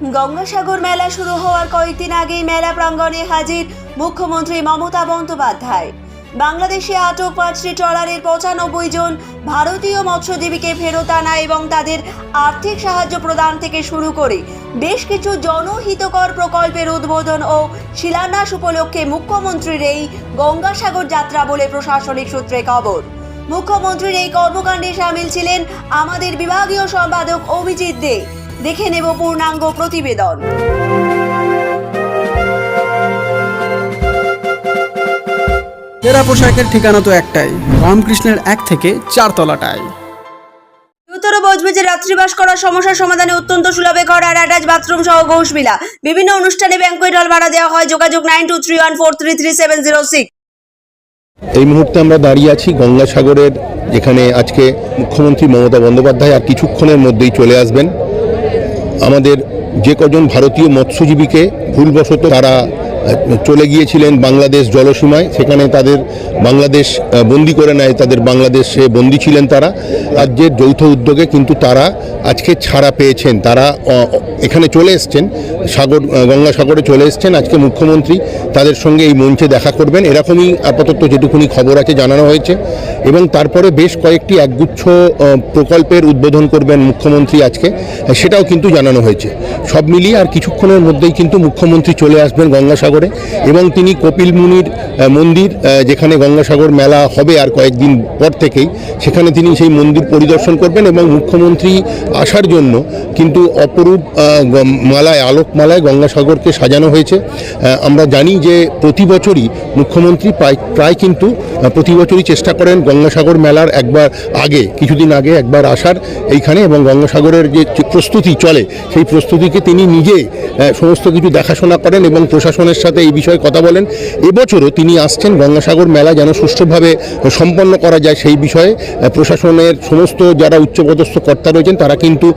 গঙ্গাসাগর মেলা শুরু হওয়ার কয়েকদিন আগেই মেলা প্রাঙ্গণে হাজির মুখ্যমন্ত্রী মমতা বন্দ্যোপাধ্যায়। বাংলাদেশে আটক পাঁচটি ট্রলারের পঁচানব্বই জন ভারতীয় মৎস্যজীবীকে ফেরত আনা এবং তাদের আর্থিক সাহায্য প্রদান থেকে শুরু করে বেশ কিছু জনহিতকর প্রকল্পের উদ্বোধন ও শিলান্যাস উপলক্ষে মুখ্যমন্ত্রীর এই গঙ্গাসাগর যাত্রা বলে প্রশাসনিক সূত্রে খবর। মুখ্যমন্ত্রীর এই কর্মকাণ্ডে সামিল ছিলেন আমাদের বিভাগীয় সম্পাদক অভিজিৎ দে। দেখে নেব পূর্ণাঙ্গ প্রতিবেদন। সেরা পোশাকের ঠিকানা তো একটাই রামকৃষ্ণের এক থেকে চার তলাটায় উত্তর বজবেজে রাত্রিবাস করার সমস্যার সমাধানে অত্যন্ত সুলভে ঘর আর অ্যাটাচ বাথরুম সহ ঘোষবিলা। বিভিন্ন অনুষ্ঠানে ব্যাংকুয়েট হল ভাড়া দেওয়া হয় যোগাযোগ nine two three one four three three seven zero six. এই মুহূর্তে আমরা দাঁড়িয়ে আছি গঙ্গাসাগরের যেখানে আজকে মুখ্যমন্ত্রী মমতা বন্দ্যোপাধ্যায় আর কিছুক্ষণের মধ্যেই চলে আসবেন। আমাদের যে কজন ভারতীয় মৎস্যজীবীকে ভুলবশত তারা চলে গিয়েছিলেন বাংলাদেশ জলসীমায়। সেখানে তাদের বাংলাদেশ বন্দি করে নেয় তাদের বাংলাদেশে বন্দি ছিলেন তারা। রাজ্যের যৌথ উদ্যোগে কিন্তু তারা আজকে ছাড়া পেয়েছেন। তারা এখানে চলে এসছেন, সাগর গঙ্গাসাগরে চলে এসছেন। আজকে মুখ্যমন্ত্রী তাদের সঙ্গে এই মঞ্চে দেখা করবেন। এরকমই আপাতত যেটুকুনি খবর আছে, জানানো হয়েছে। এবং তারপরে বেশ কয়েকটি একগুচ্ছ প্রকল্পের উদ্বোধন করবেন মুখ্যমন্ত্রী আজকে। সেটাও কিন্তু জানানো হয়েছে। সব মিলিয়ে আর কিছুক্ষণের মধ্যেই কিন্তু মুখ্যমন্ত্রী চলে আসবেন গঙ্গাসাগরে এবং তিনি কপিল মুনির মন্দির যেখানে গঙ্গাসাগর মেলা হবে আর কয়েকদিন পর থেকেই, সেখানে তিনি সেই মন্দির পরিদর্শন করবেন এবং মুখ্যমন্ত্রী আসার জন্য কিন্তু অপরূপ মালায়, আলোকমালায় গঙ্গাসাগরকে সাজানো হয়েছে। আমরা জানি যে প্রতি বছরই মুখ্যমন্ত্রী প্রায় প্রায় কিন্তু প্রতি বছরই চেষ্টা করেন গঙ্গাসাগর মেলার একবার আগে, কিছুদিন আগে একবার আসার এইখানে এবং গঙ্গাসাগরের যে প্রস্তুতি চলে, সেই প্রস্তুতিকে তিনি নিজে সমস্ত কিছু দেখাশোনা করেন এবং প্রশাসনের সাথে এই বিষয়ে কথা বলেন। এবছরও তিনি আসছেন গঙ্গাসাগর মেলা যেন সুষ্ঠুভাবে সম্পন্ন করা যায় সেই বিষয়ে প্রশাসনের সমস্ত যারা উচ্চপদস্থ কর্তা রয়েছেন তারা কিন্তু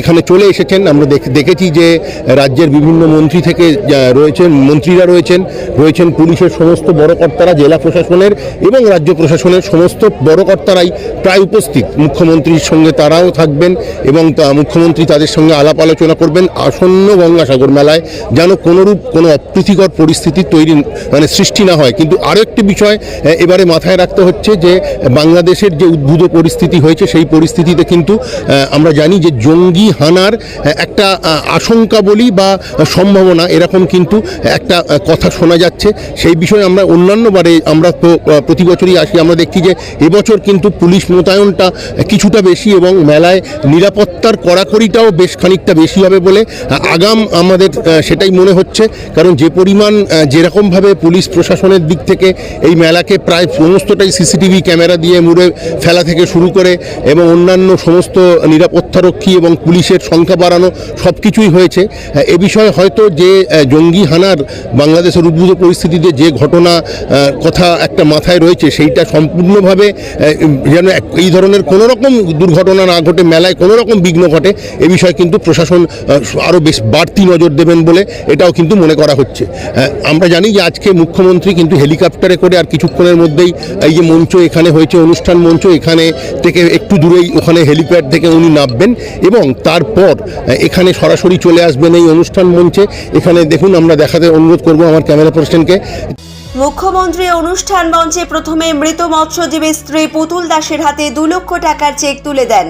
এখানে চলে এসেছেন। আমরা দেখেছি যে রাজ্যের বিভিন্ন মন্ত্রী থেকে রয়েছেন, মন্ত্রীরা রয়েছেন রয়েছেন পুলিশের সমস্ত বড় কর্তারা, জেলা প্রশাসনের এবং রাজ্য প্রশাসনের সমস্ত বড় কর্তারাই প্রায় উপস্থিত। মুখ্যমন্ত্রীর সঙ্গে তারাও থাকবেন এবং মুখ্যমন্ত্রী তাদের সঙ্গে আলাপ আলোচনা করবেন আসন্ন গঙ্গাসাগর মেলায়। যেন কোনোরূপ কোনো অপ্রীতিকর পরিস্থিতি তৈরি মানে সৃষ্টি না হয়। কিন্তু আরও একটি বিষয় এবারে মাথায় রাখতে হচ্ছে যে, বাংলাদেশের যে উদ্ভূত পরিস্থিতি হয়েছে, সেই পরিস্থিতিতে কিন্তু আমরা জানি যে জঙ্গি হানার একটা আশঙ্কা বলি বা সম্ভাবনা এরকম কিন্তু একটা কথা শোনা যাচ্ছে। সেই বিষয়ে আমরা অন্যান্যবারে আমরা তো প্রতি বছরই আসি, আমরা দেখছি যে এবছর কিন্তু পুলিশ মোতায়েনটা কিছুটা বেশি এবং মেলায় নিরাপত্তার কড়াকড়িটাও বেশ খানিকটা বেশি হবে বলে আগাম আমাদের সেটাই মনে হচ্ছে। কারণ যে পরিমাণ যেরকমভাবে পুলিশ প্রশাসনের দিক থেকে এই মেলাকে প্রায় সমস্তটাই সিসিটিভি ক্যামেরা দিয়ে মুড়ে ফেলা থেকে শুরু করে এবং অন্যান্য সমস্ত নিরাপত্তারক্ষী এবং পুলিশের সংখ্যা বাড়ানো সব কিছুই হয়েছে এ বিষয়ে হয়তো যে জঙ্গি হানার বাংলাদেশের উদ্ভূত পরিস্থিতিতে যে ঘটনা কথা একটা মাথায় রয়েছে, সেইটা সম্পূর্ণভাবে যেন এই ধরনের কোনো রকম দুর্ঘটনা না ঘটে, মেলায় কোনো রকম বিঘ্ন ঘটে, এ বিষয়ে কিন্তু প্রশাসন আরও বেশ বাড়তি নজর দেবেন বলে এটাও কিন্তু মনে করা হচ্ছে। আহ, আমরা জানি যে আজকে মুখ্যমন্ত্রী কিন্তু হেলিকপ্টারে করে আর কিছুক্ষণের মধ্যেই এই যে মঞ্চ এখানে হয়েছে অনুষ্ঠান মঞ্চ এখানে থেকে একটু দূরেই ওখানে হেলিপ্যাড থেকে উনি নামবেন এবং তারপর এখানে সরাসরি চলে আসবেন এই অনুষ্ঠান মঞ্চে। এখানে দেখুন আমরা দেখাতে অনুরোধ করব আমার ক্যামেরা পার্সনকে। মুখ্যমন্ত্রী অনুষ্ঠান মঞ্চে প্রথমে মৃত মৎস্যজীবী স্ত্রী পুতুল দাসের হাতে দু লক্ষ টাকার চেক তুলে দেন।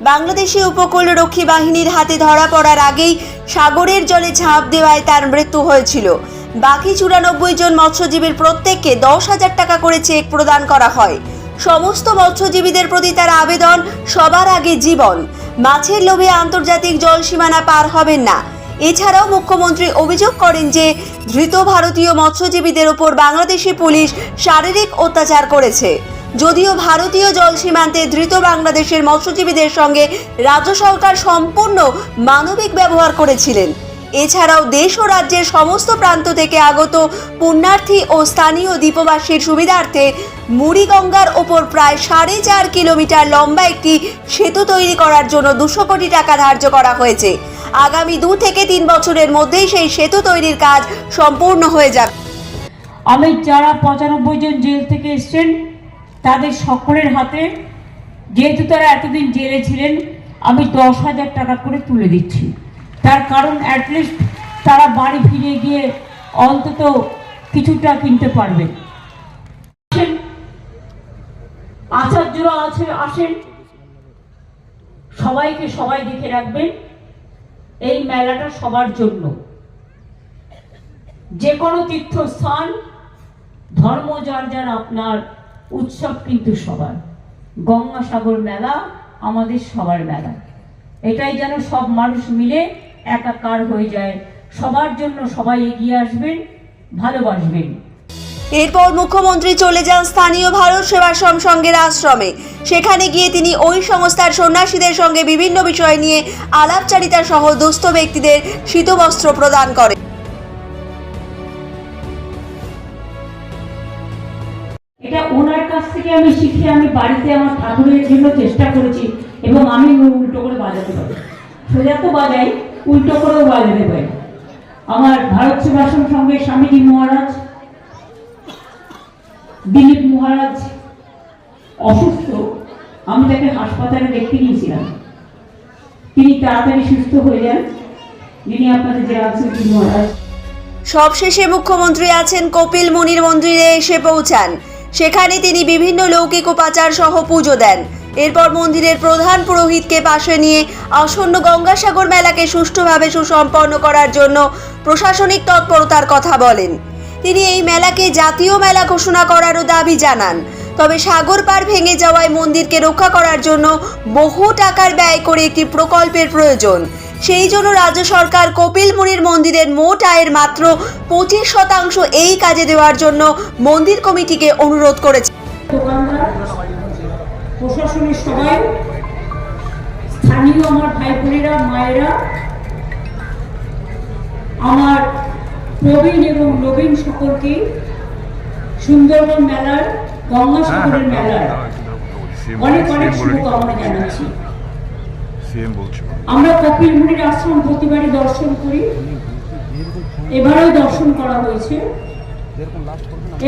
বাংলাদেশি উপকূল রক্ষী বাহিনীর হাতে ধরা পড়ার আগেই সাগরের জলে ঝাঁপ দেওয়ায় তার মৃত্যু হয়েছিল। বাকি চুরানব্বই জন মৎস্যজীবীর প্রত্যেককে দশ হাজার টাকা করে চেক প্রদান করা হয়। সমস্ত মৎস্যজীবীদের প্রতি তার আবেদন, সবার আগে জীবন। মাছের লোভে আন্তর্জাতিক জল সীমানা পার হবেন না। এছাড়াও মুখ্যমন্ত্রী অভিযোগ করেন যে, ধৃত ভারতীয় মৎস্যজীবীদের ওপর বাংলাদেশি পুলিশ শারীরিক অত্যাচার করেছে। যদিও ভারতীয় জল সীমান্তে ধৃত বাংলাদেশের মৎস্যজীবীদের সঙ্গে রাজ্য সরকার সম্পূর্ণ মানবিক ব্যবহার করেছিলেন। এছাড়াও দেশ ও রাজ্যের সমস্ত প্রান্ত থেকে আগত পুণ্যার্থী ও স্থানীয় দ্বীপবাসীর সুবিধার্থে মুড়িগঙ্গার ওপর প্রায় সাড়ে চার কিলোমিটার লম্বা একটি সেতু তৈরি করার জন্য দুশো কোটি টাকা ধার্য করা হয়েছে। আগামী দু থেকে তিন বছরের মধ্যেই সেই সেতু তৈরির কাজ সম্পূর্ণ হয়ে যাবে। আমি যারা পঁচানব্বই জন জেল থেকে এসছেন তাদের সকলের হাতে, যেহেতু তারা এতদিন জেলে ছিলেন, আমি দশ হাজার টাকা করে তুলে দিচ্ছি। তার কারণ অ্যাটলিস্ট তারা বাড়ি ফিরে গিয়ে অন্তত কিছুটা কিনতে পারবে। আচার্যরা আছে, আসেন। সবাইকে সবাই দেখে রাখবেন, এই মেলাটা সবার জন্য। যে কোনো তীর্থস্থান, ধর্ম যার যার আপনার উৎসব কিন্তু সবার। গঙ্গাসাগর মেলা আমাদের সবার মেলা। এটাই যেন সব মানুষ মিলে একাকার হয়ে যায়। সবার জন্য সবাই এগিয়ে আসবেন, ভালোবাসবেন। এরপর মুখ্যমন্ত্রী চলে যান স্থানীয় ভারত সেবাশ্রম সংঘের আশ্রমে। সেখানে গিয়ে তিনি ওই সংস্থার সন্ন্যাসীদের সঙ্গে বিভিন্ন বিষয় নিয়ে আলাপচারিতা সহ দুস্থ ব্যক্তিদের শীতবস্ত্র প্রদান করেন। আমি বাড়িতে আমার ঠাকুরের জন্য চেষ্টা করেছি এবং আমি উল্টো করে বাজাতে পারি। সোজা তো বাজাই, উল্টো করেও বাজাতে পারি। আমার ভারত সেবাশ্রম সঙ্গে স্বামীজি মহারাজ, দিলীপ মহারাজ অসুস্থ, আমি তাকে হাসপাতালে দেখতে গিয়েছিলাম। তিনি তাড়াতাড়ি সুস্থ হয়ে যান। যিনি আপনাদের যে আছেন মহারাজ। সবশেষে মুখ্যমন্ত্রী আছেন কপিল মুনির মন্দিরে এসে পৌঁছান। সেখানে তিনি বিভিন্ন লৌকিক উপাচার সহ পুজো দেন। এরপর মন্দিরের প্রধান পুরোহিতকে পাশে নিয়ে আসন্ন গঙ্গাসাগর মেলাকে সুষ্ঠুভাবে সুসম্পন্ন করার জন্য প্রশাসনিক তৎপরতার কথা বলেন। তিনি এই মেলাকে জাতীয় মেলা ঘোষণা করারও দাবি জানান। তবে সাগর পার ভেঙে যাওয়ায় মন্দিরকে রক্ষা করার জন্য বহু টাকার ব্যয় করে একটি প্রকল্পের প্রয়োজন। সেই জন্য রাজ্য সরকার কপিল মুনির মন্দিরের মোট আয়ের মাত্র পঁচিশ শতাংশ এই কাজে দেওয়ার জন্য মন্দির কমিটিকে অনুরোধ করেছে। প্রশাসনের সবাই স্থানীয় আমার ভাই বোনেরা মায়েরা আমার প্রবীণ এবং নবীন সকলকে সুন্দরবন মেলার গঙ্গাসাগরের মেলার অনেক অনেক শুভকামনা জানাচ্ছি। সিএম বলছিল আমরা কপিল মুনির আশ্রম প্রতিবারই দর্শন করি। এবারেও দর্শন করা হয়েছে।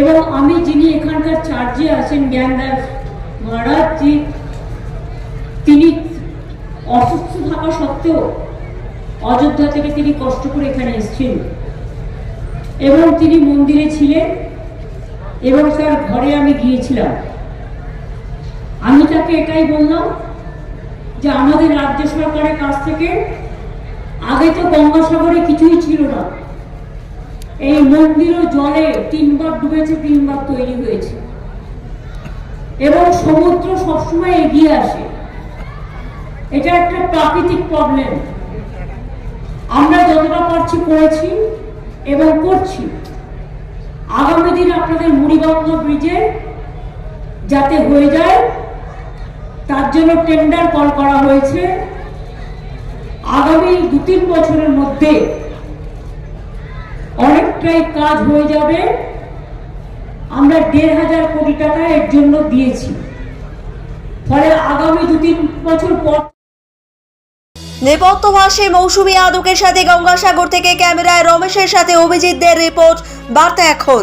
এবং আমি যিনি এখানকার চার্জে আছেন, জ্ঞানদাস মহারাজ তিনি অসুস্থ থাকা সত্ত্বেও অযোধ্যা থেকে তিনি কষ্ট করে এখানে এসেছেন। এবং তিনি মন্দিরে ছিলেন এবং তার ঘরে আমি গিয়েছিলাম। আমি তাকে এটাই বললাম যে আমাদের রাজ্য সরকারের কাছ থেকে আগে তো গঙ্গাসাগরে কিছুই ছিল না। এই মন্দিরও জলে তিনবার ডুবেছে, তিনবার তৈরি হয়েছে। এবং সমুদ্র সবসময় এগিয়ে আসে। এটা একটা প্রাকৃতিক প্রবলেম আমরা যতটা পারছি করেছি এবং করছি। আগামী দিন আপনাদের মুড়িগঙ্গ ব্রিজে যাতে হয়ে যায় তার জন্য টেন্ডার কল করা হয়েছে। আগামী দু তিন বছরের মধ্যে অনেকটাই কাজ হয়ে যাবে। আমরা দেড় হাজার কোটি টাকা এর জন্য দিয়েছি। ফলে আগামী দু তিন বছর পর নেপথ্য ভাষে মৌসুমী আদকের সাথে গঙ্গাসাগর থেকে ক্যামেরায় রমেশের সাথে অভিজিৎদের রিপোর্ট, বার্তা এখন।